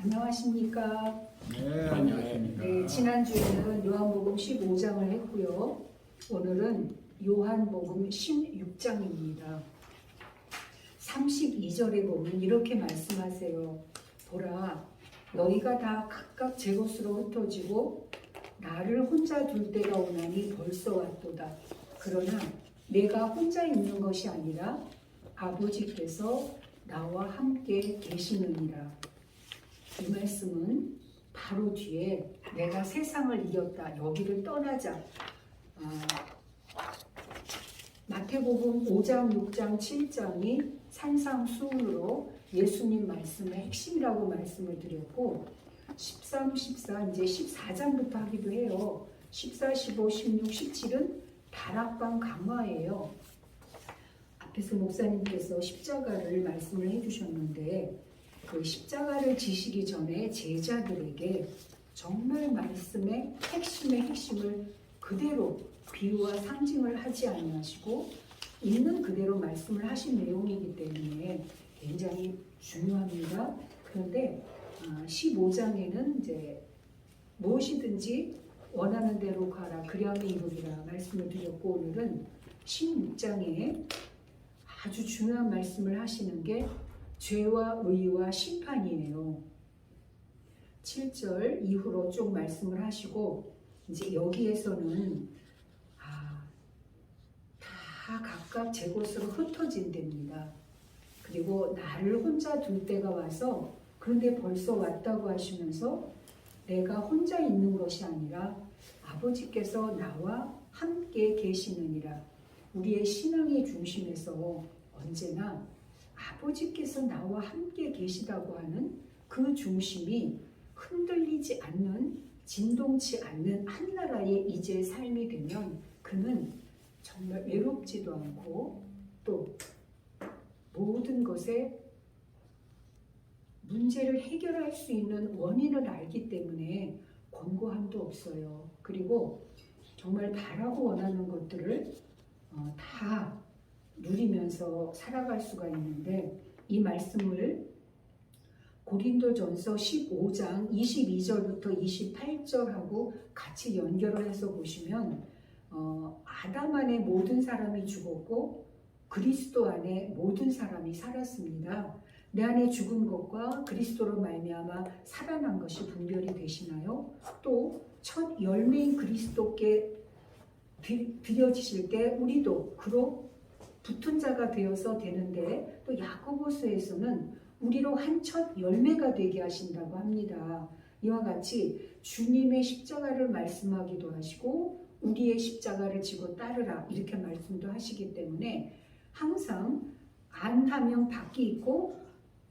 안녕하십니까? 네, 안녕하십니까. 네, 지난주에는 요한복음 15장을 했고요. 오늘은 요한복음 16장입니다. 32절에 보면 이렇게 말씀하세요. 보라, 너희가 다 각각 제 것으로 흩어지고 나를 혼자 둘 때가 오나니 벌써 왔도다. 그러나 내가 혼자 있는 것이 아니라 아버지께서 나와 함께 계시느니라. 이 말씀은 바로 뒤에 내가 세상을 이겼다. 여기를 떠나자. 아, 마태복음 5장, 6장, 7장이 산상수훈으로 예수님 말씀의 핵심이라고 말씀을 드렸고 13, 14, 이제 14장부터 하기도 해요. 14, 15, 16, 17은 다락방 강화예요. 앞에서 목사님께서 십자가를 말씀을 해주셨는데 그 십자가를 지시기 전에 제자들에게 정말 말씀의 핵심의 핵심을 그대로 비유와 상징을 하지 아니하시고 있는 그대로 말씀을 하신 내용이기 때문에 굉장히 중요합니다. 그런데 15장에는 이제 무엇이든지 원하는 대로 가라 그리하면 이루리라 말씀을 드렸고 오늘은 16장에 아주 중요한 말씀을 하시는 게 죄와 의와 심판이에요. 7절 이후로 쭉 말씀을 하시고 이제 여기에서는 아, 다 각각 제 곳으로 흩어진답니다. 그리고 나를 혼자 둘 때가 와서 그런데 벌써 왔다고 하시면서 내가 혼자 있는 것이 아니라 아버지께서 나와 함께 계시느니라. 우리의 신앙의 중심에서 언제나 아버지께서 나와 함께 계시다고 하는 그 중심이 흔들리지 않는 진동치 않는 한 나라의 이제 삶이 되면 그는 정말 외롭지도 않고 또 모든 것에 문제를 해결할 수 있는 원인을 알기 때문에 권고함도 없어요. 그리고 정말 바라고 원하는 것들을 어, 다 누리면서 살아갈 수가 있는데 이 말씀을 고린도전서 15장 22절부터 28절하고 같이 연결을 해서 보시면 어, 아담 안에 모든 사람이 죽었고 그리스도 안에 모든 사람이 살았습니다. 내 안에 죽은 것과 그리스도로 말미암아 살아난 것이 분별이 되시나요? 또 첫 열매인 그리스도께 드려지실 때 우리도 그로 붙은 자가 되어서 되는데 또 야고보서에서는 우리로 한첫 열매가 되게 하신다고 합니다. 이와 같이 주님의 십자가를 말씀하기도 하시고 우리의 십자가를 지고 따르라 이렇게 말씀도 하시기 때문에 항상 안하면 밖이 있고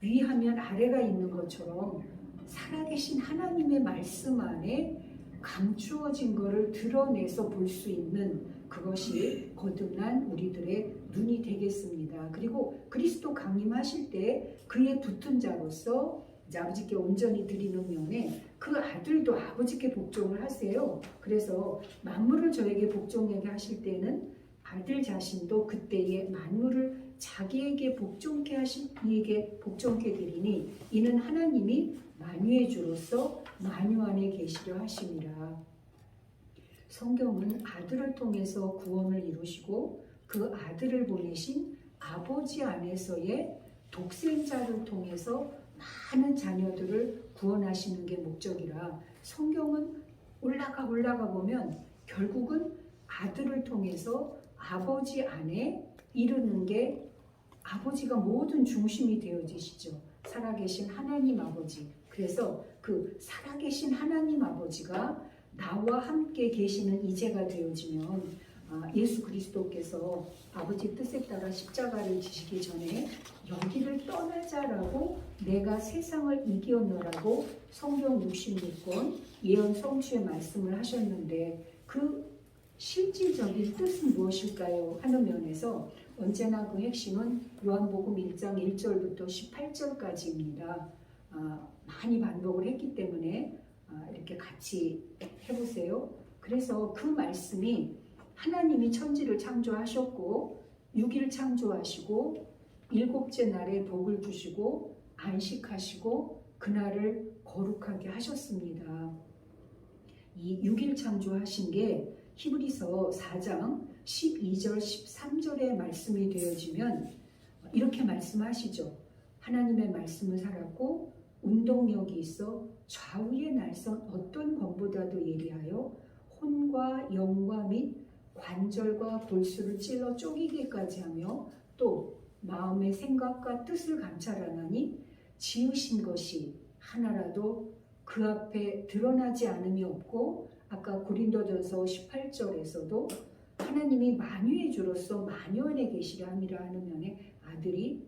위하면 아래가 있는 것처럼 살아계신 하나님의 말씀 안에 감추어진 것을 드러내서 볼 수 있는 그것이 거듭난 우리들의 눈이 되겠습니다. 그리고 그리스도 강림하실 때 그의 붙은 자로서 아버지께 온전히 드리는 면에 그 아들도 아버지께 복종을 하세요. 그래서 만물을 저에게 복종하게 하실 때는 아들 자신도 그때에 만물을 자기에게 복종케 하신 이에게 복종케 되리니 이는 하나님이 만유의 주로서 만유 안에 계시려 하심이라. 성경은 아들을 통해서 구원을 이루시고 그 아들을 보내신 아버지 안에서의 독생자를 통해서 많은 자녀들을 구원하시는 게 목적이라 성경은 올라가 올라가 보면 결국은 아들을 통해서 아버지 안에 이르는 게 아버지가 모든 중심이 되어지시죠. 살아계신 하나님 아버지. 그래서 그 살아계신 하나님 아버지가 나와 함께 계시는 이제가 되어지면 예수 그리스도께서 아버지 뜻에 따라 십자가를 지시기 전에 여기를 떠나자라고 내가 세상을 이기었노라고 성경 66권 예언 성취의 말씀을 하셨는데 그 실질적인 뜻은 무엇일까요? 하는 면에서 언제나 그 핵심은 요한복음 1장 1절부터 18절까지입니다. 아, 많이 반복을 했기 때문에 아, 이렇게 같이 해보세요. 그래서 그 말씀이 하나님이 천지를 창조하셨고 6일 창조하시고 일곱째 날에 복을 주시고 안식하시고 그날을 거룩하게 하셨습니다. 이 6일 창조하신 게 히브리서 4장 12절 13절에 말씀이 되어지면 이렇게 말씀하시죠. 하나님의 말씀을 살았고 운동력이 있어 좌우의 날선 어떤 검보다도 예리하여 혼과 영과 및 관절과 골수를 찔러 쪼개기까지 하며 또 마음의 생각과 뜻을 감찰하나니 지으신 것이 하나라도 그 앞에 드러나지 않음이 없고 아까 고린도전서 18절에서도 하나님이 만유의 주로서 만유 안에 계시라 함이라 하는 면에 아들이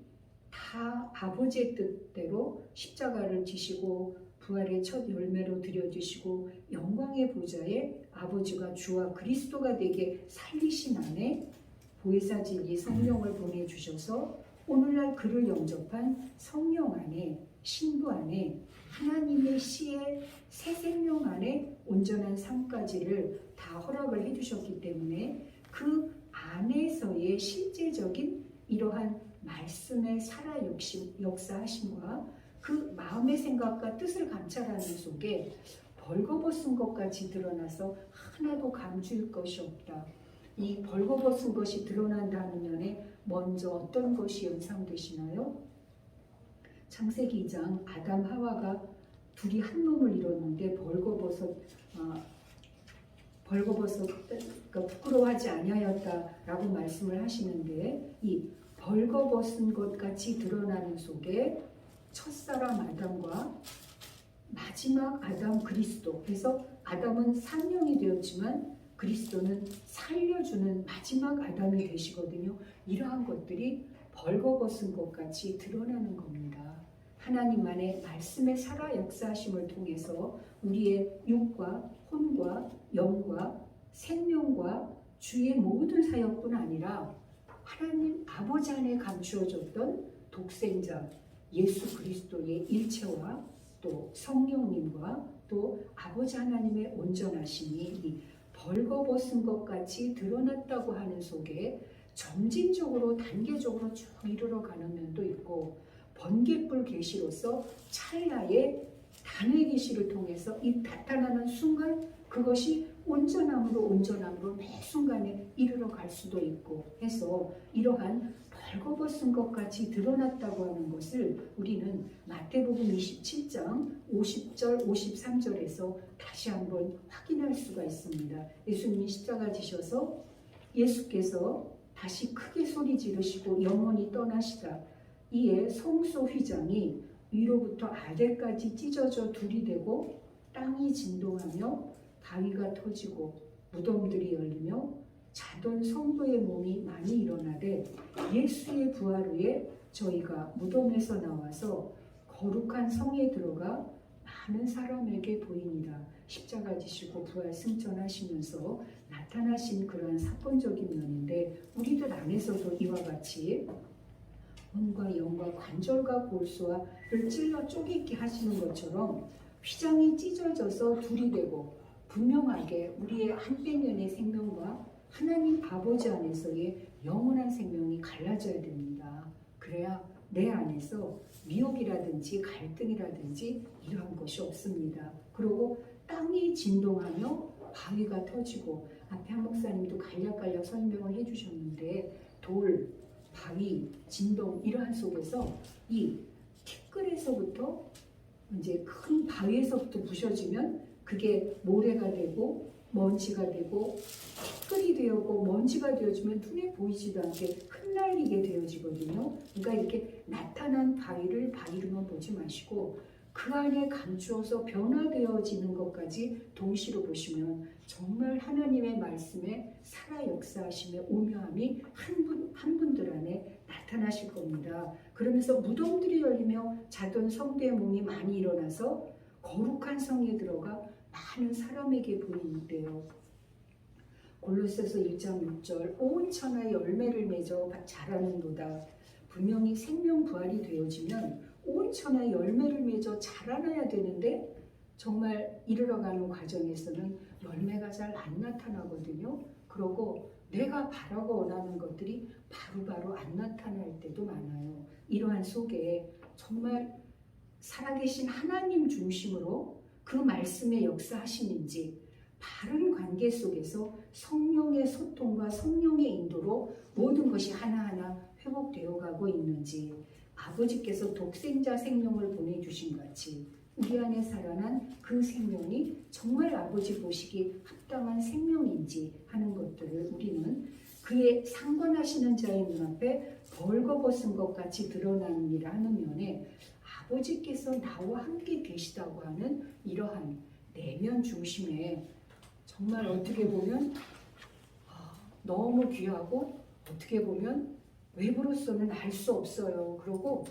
다 아버지의 뜻대로 십자가를 지시고 부활의 첫 열매로 드려주시고 영광의 보좌에 아버지가 주와 그리스도가 되게 살리신 안에 보혜사진이 성령을 보내주셔서 오늘날 그를 영접한 성령 안에 신부 안에 하나님의 시의 새 생명 안에 온전한 삶까지를 다 허락을 해주셨기 때문에 그 안에서의 실제적인 이러한 말씀의 살아 역시, 역사하심과 그 마음의 생각과 뜻을 감찰하는 속에 벌거벗은 것 같이 드러나서 하나도 감추일 것이 없다. 이 벌거벗은 것이 드러난다는 면에 먼저 어떤 것이 연상되시나요? 창세기 2장 아담 하와가 둘이 한 몸을 이뤘는데 벌거벗어 어, 벌거벗어 그러니까 부끄러워하지 아니하였다라고 말씀을 하시는데 이 벌거벗은 것 같이 드러나는 속에 첫사람 아담과 마지막 아담 그리스도 그래서 아담은 산령이 되었지만 그리스도는 살려주는 마지막 아담이 되시거든요. 이러한 것들이 벌거벗은 것 같이 드러나는 겁니다. 하나님만의 말씀의 살아 역사하심을 통해서 우리의 육과 혼과 영과 생명과 주의 모든 사역뿐 아니라 하나님 아버지 안에 감추어졌던 독생자 예수 그리스도의 일체와 또 성령님과 또 아버지 하나님의 온전하심이 이 벌거벗은 것 같이 드러났다고 하는 속에 점진적으로 단계적으로 쭉 이르러 가는 면도 있고 번개불 계시로서 찰나의 단의 계시를 통해서 이 나타나는 순간 그것이 온전함으로 온전함으로 매 순간에 이르러 갈 수도 있고 해서 이러한 벌거벗은 것 같이 드러났다고 하는 것을 우리는 마태복음 27장 50절 53절에서 다시 한번 확인할 수가 있습니다. 예수님이 십자가 지셔서 예수께서 다시 크게 소리 지르시고 영원히 떠나시다. 이에 성소 휘장이 위로부터 아래까지 찢어져 둘이 되고 땅이 진동하며 바위가 터지고 무덤들이 열리며 자던 성도의 몸이 많이 일어나되 예수의 부활 후에 저희가 무덤에서 나와서 거룩한 성에 들어가 많은 사람에게 보이니라 십자가 지시고 부활 승천하시면서 나타나신 그러한 사건적인 면인데 우리들 안에서도 이와 같이 혼과 영과 관절과 골수와를 찔러 쪼개게 하시는 것처럼 휘장이 찢어져서 둘이 되고 분명하게 우리의 한백년의 생명과 하나님 아버지 안에서의 영원한 생명이 갈라져야 됩니다. 그래야 내 안에서 미혹이라든지 갈등이라든지 이러한 것이 없습니다. 그리고 땅이 진동하며 바위가 터지고 앞에 한 목사님도 간략간략 설명을 해주셨는데 돌, 바위, 진동 이러한 속에서 이 티끌에서부터 이제 큰 바위에서부터 부셔지면 그게 모래가 되고 먼지가 되고 티끌이 되었고 먼지가 되어지면 눈에 보이지도 않게 흩날리게 되어지거든요. 그러니까 이렇게 나타난 바위를 바위로만 보지 마시고 그 안에 감추어서 변화되어지는 것까지 동시로 보시면 정말 하나님의 말씀에 살아 역사하심의 오묘함이 한 분, 한 분들 안에 나타나실 겁니다. 그러면서 무덤들이 열리며 자던 성도의 몸이 많이 일어나서 거룩한 성에 들어가 많은 사람에게 보이는데요. 골로새서 1장 6절 온 천하의 열매를 맺어 자라는도다. 분명히 생명 부활이 되어지면 온 천하의 열매를 맺어 자라나야 되는데 정말 이르러 가는 과정에서는 열매가 잘 안 나타나거든요. 그러고 내가 바라고 원하는 것들이 바로바로 안 나타날 때도 많아요. 이러한 속에 정말 살아계신 하나님 중심으로 그 말씀의 역사하심인지 바른 관계 속에서 성령의 소통과 성령의 인도로 모든 것이 하나하나 회복되어 가고 있는지 아버지께서 독생자 생명을 보내주신 같이 우리 안에 살아난 그 생명이 정말 아버지 보시기 합당한 생명인지 하는 것들을 우리는 그의 상관하시는 자의 눈앞에 벌거벗은 것 같이 드러나느니라 하는 면에 아버지께서 나와 함께 계시다고 하는 이러한 내면 중심에 정말 어떻게 보면 아, 너무 귀하고 어떻게 보면 외부로서는 알 수 없어요. 그리고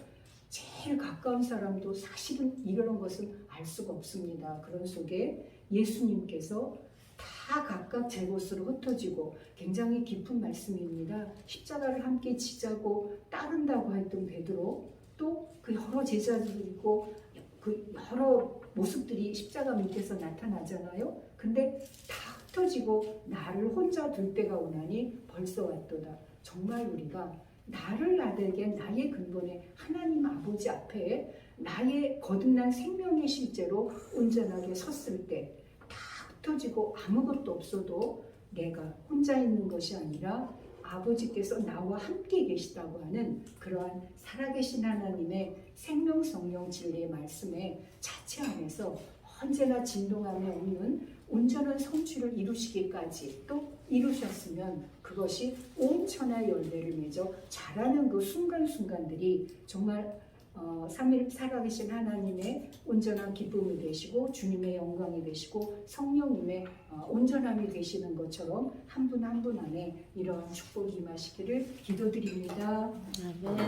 제일 가까운 사람도 사실은 이런 것은 알 수가 없습니다. 그런 속에 예수님께서 다 각각 제 곳으로 흩어지고 굉장히 깊은 말씀입니다. 십자가를 함께 지자고 따른다고 했던 베드로 또 그 여러 제자들이 있고 그 여러 모습들이 십자가 밑에서 나타나잖아요. 근데 다 흩어지고 나를 혼자 둘 때가 오나니 벌써 왔도다. 정말 우리가 나를 나되게 나의 근본에 하나님 아버지 앞에 나의 거듭난 생명의 실제로 온전하게 섰을 때 다 흩어지고 아무것도 없어도 내가 혼자 있는 것이 아니라 아버지께서 나와 함께 계시다고 하는 그러한 살아계신 하나님의 생명 성령 진리의 말씀에 자체 안에서 언제나 진동함에 없는 온전한 성취를 이루시기까지 또 이루셨으면 그것이 온 천하의 열매를 맺어 자라는 그 순간순간들이 정말 어, 삼일 살아계신 하나님의 온전한 기쁨이 되시고 주님의 영광이 되시고 성령님의 어, 온전함이 되시는 것처럼 한 분 한 분 안에 이러한 축복이 임하시기를 기도드립니다. 아멘.